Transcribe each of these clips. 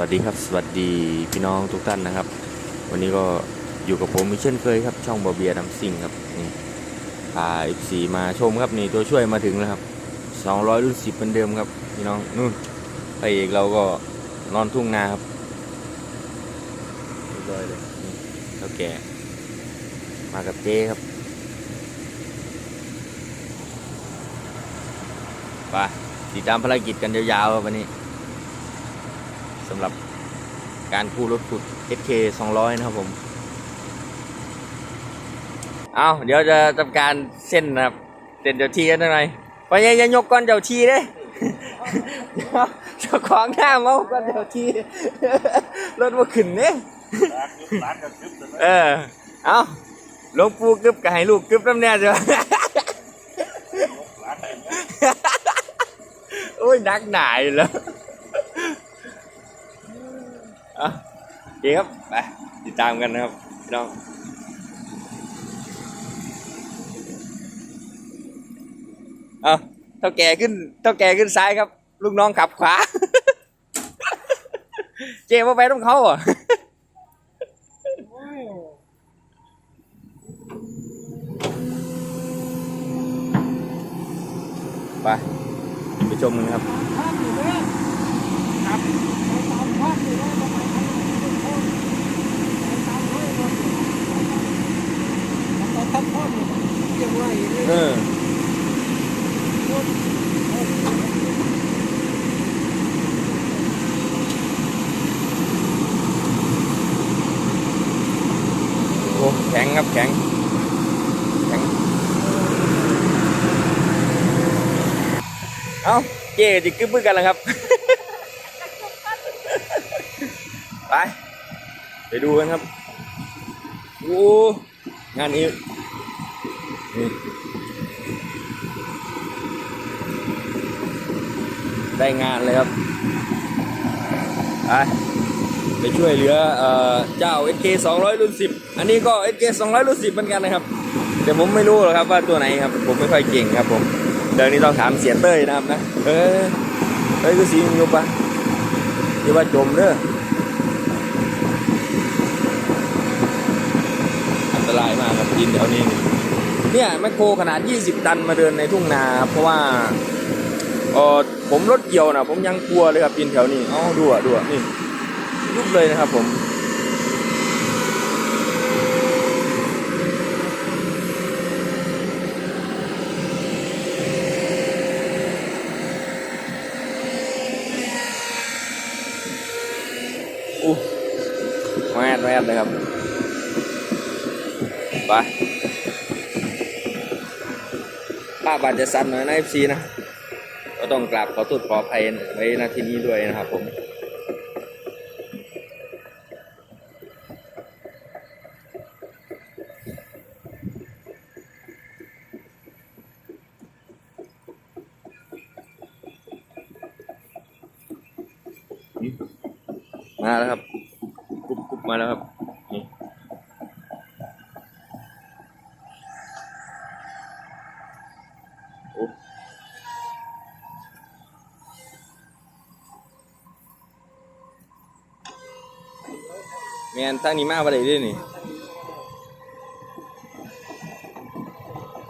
วัสดีครับ สวัสดีพี่น้องทุกท่านนะครับ วันนี้ก็อยู่กับผมอีกเช่นเคยครับ ช่องบอเบียร์ดำซิงครับนี่พา F4 มาชมครับนี่ตัวช่วยมาถึงแล้วครับ200รุ่น10เหมือนเดิมครับ พี่น้องนู่นพระเอกเราก็นอนทุ่งนาครับเรียบร้อยเลยนี่เท่าแก่มากับเจ้ครับไปติดตามภารกิจกันยาวๆครับวันนี้ สำหรับการกู้รถขุด SK 200 นะครับผมเอาเดี๋ยวจะทำการเส้นนะครับเส้นเจ้าที่กันหน่อยไปยังยังยกก้อนเจ้าที่เด้เดี๋ยวเจ้าของหน้าเมาก้อนเจ้าที่รถมาขึ้นเนี่ยเออเอาหลวงปู่กึบก็ให้ลูกกึบน้ำแน่จ้ะโอ้ยนักหนายแล้ว อาโอเคครับไปติดตามกันนะครับพี่น้องเอาเท่าแก่ขึ้นเท่าแก่ขึ้นซ้ายครับ ลูกน้องขับขวา เจ๊ว่าไปต้องเขาอะไปไปชมกันครับ ครับไปตามภาพอยู่ด้วยทำไมทำไมไม่โทษไปตามให้หมดทำไมทำพ่ออยู่เกี่ยวไรเลยเออโอ้แข็งครับแข็งแข็ง เอ้า เจ๊จิกึ้บมือกันแล้วครับ ไป ไปดูกันครับ โอ้ งานนี้นี่ได้งานเลยครับ ไป ไปช่วยเหลือเอเจ้า SK 200 รุ่น 10 อันนี้ก็ SK 200 รุ่น 10 เหมือนกันนะครับ แต่ผมไม่รู้หรอกครับว่าตัวไหนครับ ผมไม่ค่อยเก่งครับผม เดี๋ยวนี้ต้องถามเสียเต้ยนะครับนะ เออเฮ้ยคือสีมันยุบปะย่าว่าจมเด้อ อันตรายมากครับดินแถวนี้ เนี่ยแมคโครขนาด 20 ตันมาเดินในทุ่งนาเพราะว่าเออผมรถเกี่ยวนะผมยังกลัวเลยครับดินแถวนี้เอ๋อดูอะดูอะนี่ยุบเลยนะครับผมอู้แมดแมดเลยครับ ไปภาพอาจจะสั้นหน่อยนะ FC นะก็ต้องกราบขอโทษขออภัยไว้ณที่นี้ด้วยนะครับผมมาแล้วครับ กุบกุบมาแล้วครับ นี่ โอ้ แมนทางนี้มาบ่ได้เด้วยนี่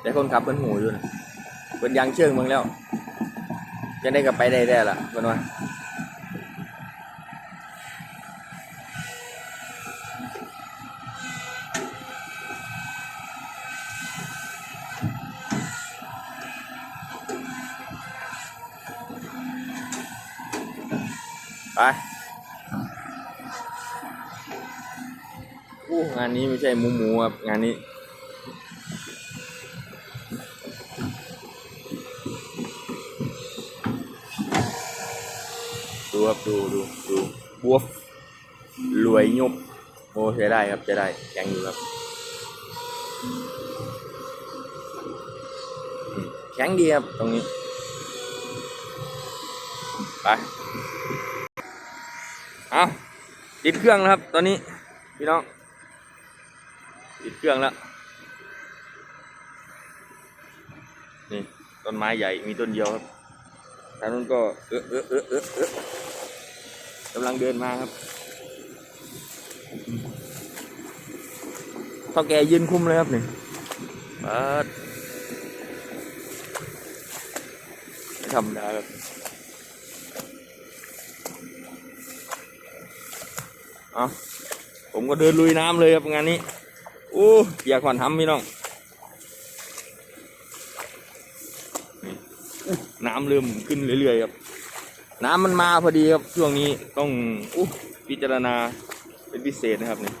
แต่คนขับเป็นหูอยู่นะเป็นยางเชื่องมืองแล้วจะได้กับไปได้ได้ละเป็นว่าไป งานนี้ไม่ใช่หมูหมูครับงานนี้ ดูครับดูดูดูบวฟรวยยุบโอ้ใช้ได้ครับใช้ได้แข็งอยู่ครับอืมแข็งดีครับตรงนี้ไปเอาติดเครื่องแล้วครับ ตอนนี้ พี่น้อง ติดเครื่องแล้ว นี่ต้นไม้ใหญ่มีต้นเดียวครับทางนู้นก็เออเออเออเออเออกำลังเดินมาครับเท่าแกยืนคุมเลยครับนี่เปิดไม่ธรรมดาครับเอาผมก็เดินลุยน้ำเลยครับงานนี้ โอ้อยากขวัญทำพี่น้องน้ำเริ่มขึ้นเรื่อยๆครับ น้ำมันมาพอดีครับช่วงนี้ต้องอู้พิจารณาเป็นพิเศษนะครับนี่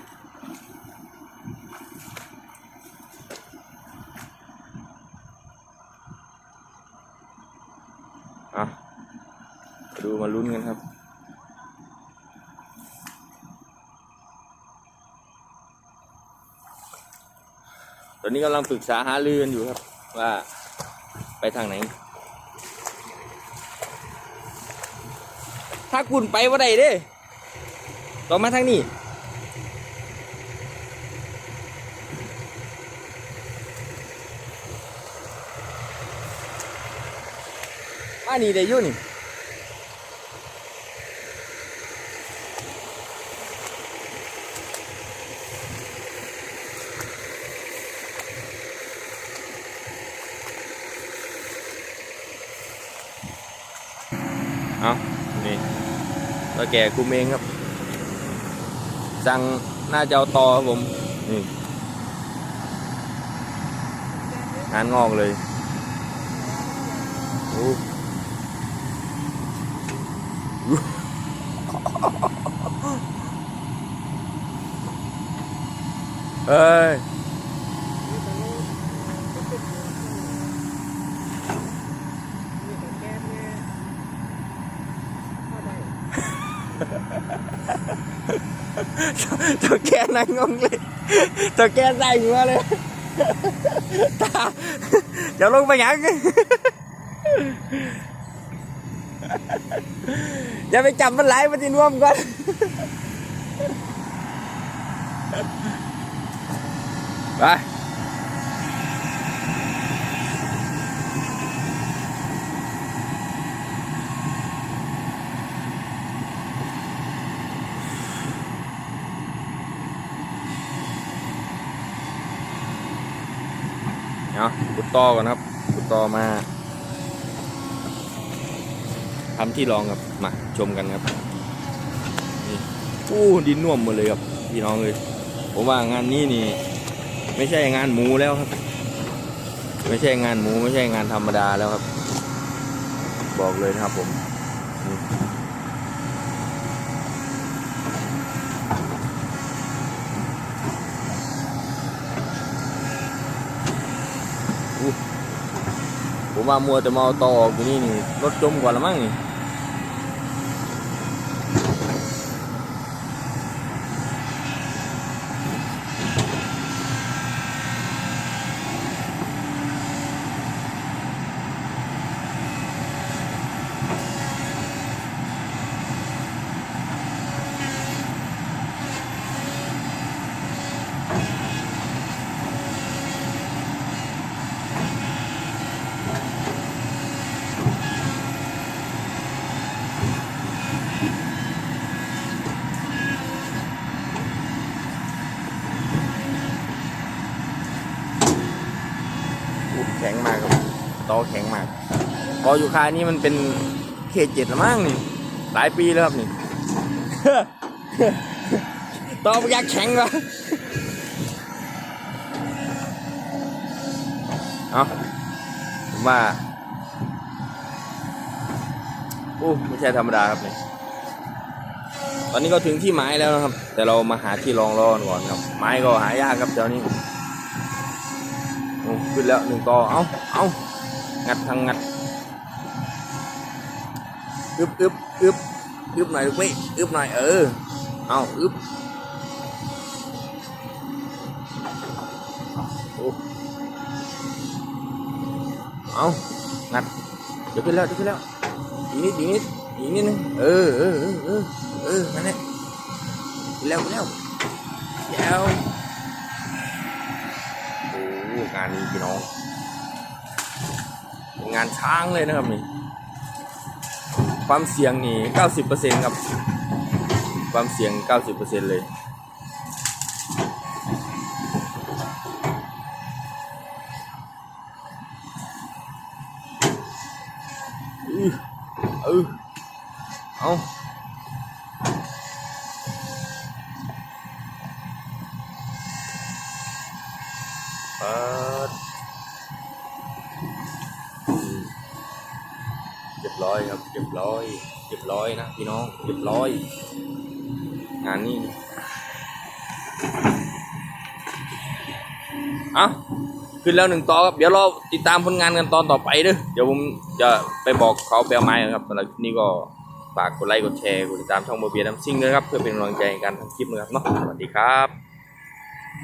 อะดูมาลุ้นกันครับ ตอนนี้กำลังปรึกษาหารือกันอยู่ครับ ว่าไปทางไหน ถ้าคุณไปว่าใดเด้ต้องมาทางนี้มานี่ได้ยุ่นี่ เอานี่แล้วแกคุมเองครับ สั่งน่าจะเอาต่อครับผม นี่งานงอกเลยโอ้เอ้ย นี่แต่เราก็เป็นอยู่นี่แต่แก้แม่ถ้าได้ เจ้าแก นั่งงงเลยตัวแกใส่หัวเลยตาจะลงไปยังอย่าไปจับมันไหลมันจะน่วมก่อนไป ต่อก่อนครับขุดต่อมาทำที่รองครับมาชมกันครับนี่อู้ดินน่วมหมดเลยครับพี่น้องเลยผมว่างานนี้นี่ ไม่ใช่งานหมูแล้วครับ ไม่ใช่งานหมูไม่ใช่งานธรรมดาแล้วครับ บอกเลยนะครับผม ผมว่ามัวแต่มาเอาต่อออกอยู่นี่นี่รถจมกว่าละมั้งนี่ ข็งมากครับตอแข็งมากกออยู่คานี่มันเป็นเคเจ็ดละมั้งนี่ หลายปีแล้วครับนี่ตอมันอยากแข็งวะเอาผมว่าโอ้ไม่ใช่ธรรมดาครับนี่ตอนนี้ก็ถึงที่ไม้แล้วนะครับ แต่เรามาหาที่รองรอก่อนครับ ไม้ก็หายากครับเดี๋ยวนี้ โอ้ขึ้นแล้วหนึ่งต่อเอาเอางัดทางงัดอึบอึบอึบอึบหน่อยลูกพี่อึานนี้พี่น้องเป็นงานช้างเลยนะครับนี่ความเสี่ยงนี่เก้าสิบเปอร์เซ็นครับ ความเสี่ยงเก้าสิบเปอร์เซ็นเลยเอ không บร้อยนะพี่น้องเรียบร้อย งานนี้เอ้าขึ้นแล้วหนึ่งต่อครับ เดี๋ยวเราติดตามผลงานกันตอนต่อไปเด้อเดี๋ยวผมจะไปบอกเขาแปลไม้นะครับสำหรับนี้ก็ฝากกดไลค์กดแชร์กดติดตามช่องโมเบียน้ำซิ่งด้วยครับ เพื่อเป็นกำลังใจในการทำคลิปนะครับเนาะสวัสดีครับ